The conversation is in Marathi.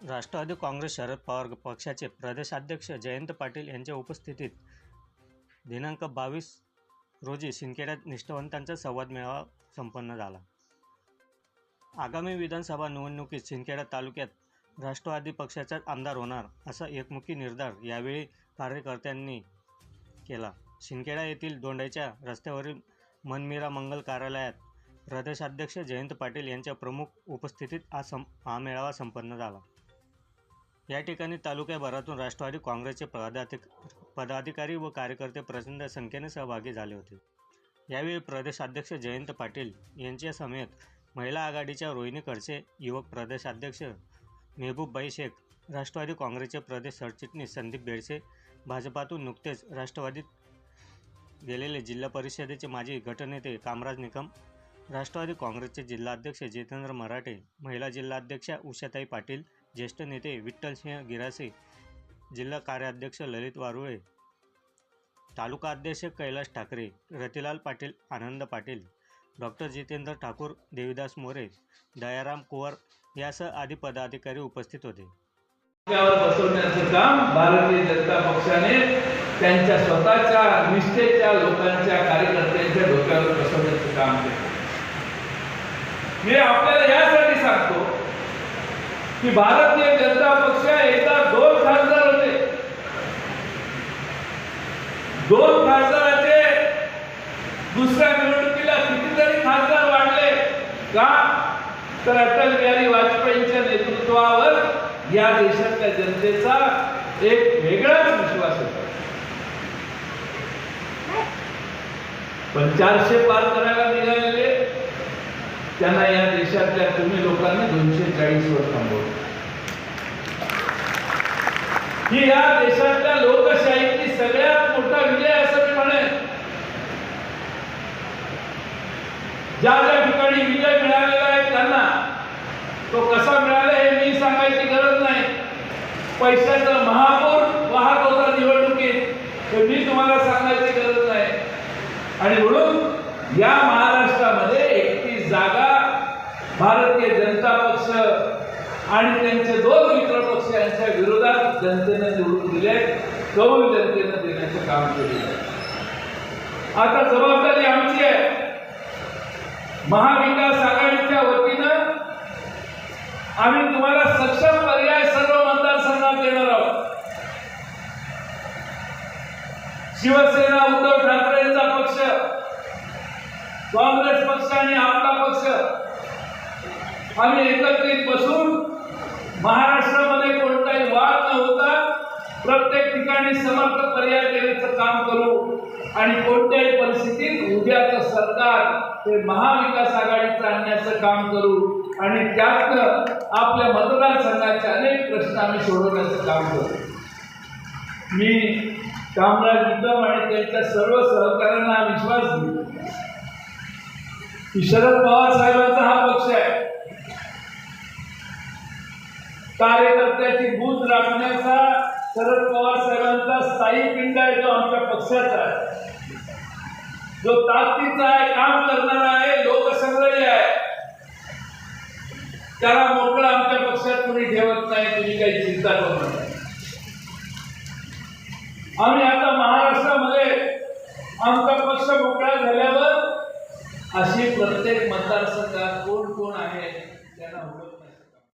राष्ट्रवादी काँग्रेस शरद पवार पक्षाचे प्रदेशाध्यक्ष जयंत पाटील यांच्या उपस्थितीत दिनांक बावीस रोजी सिंदखेड्यात निष्ठावंतांचा संवाद मेळावा संपन्न झाला. आगामी विधानसभा निवडणुकीत सिंदखेडा तालुक्यात राष्ट्रवादी पक्षाचाच आमदार होणार असा एकमुखी निर्धार यावेळी कार्यकर्त्यांनी केला. शिंदखेडा येथील दोंडाईच्या रस्त्यावरील मनमिरा मंगल कार्यालयात प्रदेशाध्यक्ष जयंत पाटील यांच्या प्रमुख उपस्थितीत हा सं हा मेळावा संपन्न झाला. या ठिकाणी तालुक्याभरातून राष्ट्रवादी काँग्रेसचे पदाधिक पदाधिकारी व कार्यकर्ते प्रचंड संख्येने सहभागी झाले होते. यावेळी प्रदेशाध्यक्ष जयंत पाटील यांच्या समेत महिला आघाडीच्या रोहिणी खडसे युवक प्रदेशाध्यक्ष मेहबूबबाई शेख राष्ट्रवादी काँग्रेसचे प्रदेश सरचिटणीस संदीप बेडसे भाजपातून नुकतेच राष्ट्रवादीत गेलेले जिल्हा परिषदेचे माजी गटनेते कामराज निकम राष्ट्रवादी काँग्रेसचे जिल्हाध्यक्ष जितेंद्र मराठे महिला जिल्हाध्यक्षा उषाताई पाटील ज्येष्ठ नेते विठ्ठलसिंह गिरासे जिल्हा कार्याध्यक्ष ललित वारुळे तालुका अध्यक्ष कैलास ठाकरे रतिलाल पाटील आनंद पाटील डॉक्टर जितेंद्र ठाकूर देविदास मोरे दयाराम कुवर यासह आदी पदाधिकारी उपस्थित होते. डोक्यावर बसवण्याचं काम भारतीय जनता पक्षाने त्यांच्या स्वतःच्या निष्ठेच्या लोकांच्या कार्यकर्त्यांच्या डोक्यावर बसवण्याचं काम केलं. मी आपल्याला या की भारतीय जनता पक्ष एकदा दोन खासदार होते दोन खासदाराचे दुसऱ्या निवडणुकीला कितीतरी खासदार वाढले का? तर अटल बिहारी वाजपेयींच्या नेतृत्वावर या देशातल्या जनतेचा एक वेगळाच विश्वास होता. पण चारशे पार करायला निघालेले त्यांना या देशातल्या तुम्ही लोकांनी दोनशे चाळीस वर थांबवलं. ही या देशातल्या लोकशाहीची सगळ्यात मोठा विजय असं मी म्हणेन. ज्या ज्या ठिकाणी विजय मिळालेला आहे त्यांना तो कसा मिळाला हे मी सांगायची गरज नाही. पैशाचा महापूर वाहत होता निवडणुकीत हे मी तुम्हाला सांगायची गरज नाही. आणि म्हणून या महाराष्ट्रामध्ये एकतीस जागा भारतीय जनता पक्ष आणि त्यांचे दोन मित्र पक्ष यांच्या विरोधात जनतेने निवडून दिले कौल जनतेनं देण्याचं काम केलेलं आता जबाबदारी आमची आहे. महाविकास आघाडीच्या वतीनं आम्ही तुम्हाला सक्षम पर्याय सर्व मतदारसंघात देणार आहोत. शिवसेना उद्धव ठाकरेंचा पक्ष काँग्रेस पक्ष आणि आपला पक्ष. आम्ही एकत्रित बसून महाराष्ट्रामध्ये कोण वाद न होता. प्रत्येक ठिकाणी समर्थ पर्याय देण्याचं काम करू आणि कोणत्याही परिस्थितीत उद्याचं सरकार हे महाविकास आघाडीचं आणण्याचं काम करू आणि त्यात आपल्या मतदारसंघाचे अनेक प्रश्न आम्ही सोडवण्याचं काम करू. मी कामराज निकम आणि त्यांच्या सर्व सहकाऱ्यांना विश्वास देतो की शरद पवार साहेबांचा हा पक्ष आहे. कार्यकर्त्याची भूज राखण्याचा शरद पवार साहेबांचा स्थायी पिंड आहे तो आमच्या पक्षाचा आहे. जो ताकदीचा आहे काम करणारा आहे लोकसंग्रही आहे. त्याला मोकळा आमच्या पक्षात कोणी ठेवत नाही तुम्ही काही चिंता करू नका. आम्ही आता महाराष्ट्रामध्ये आमचा पक्ष मोकळा झाल्यावर अशी प्रत्येक मतदारसंघात कोण कोण आहे त्यांना ओळख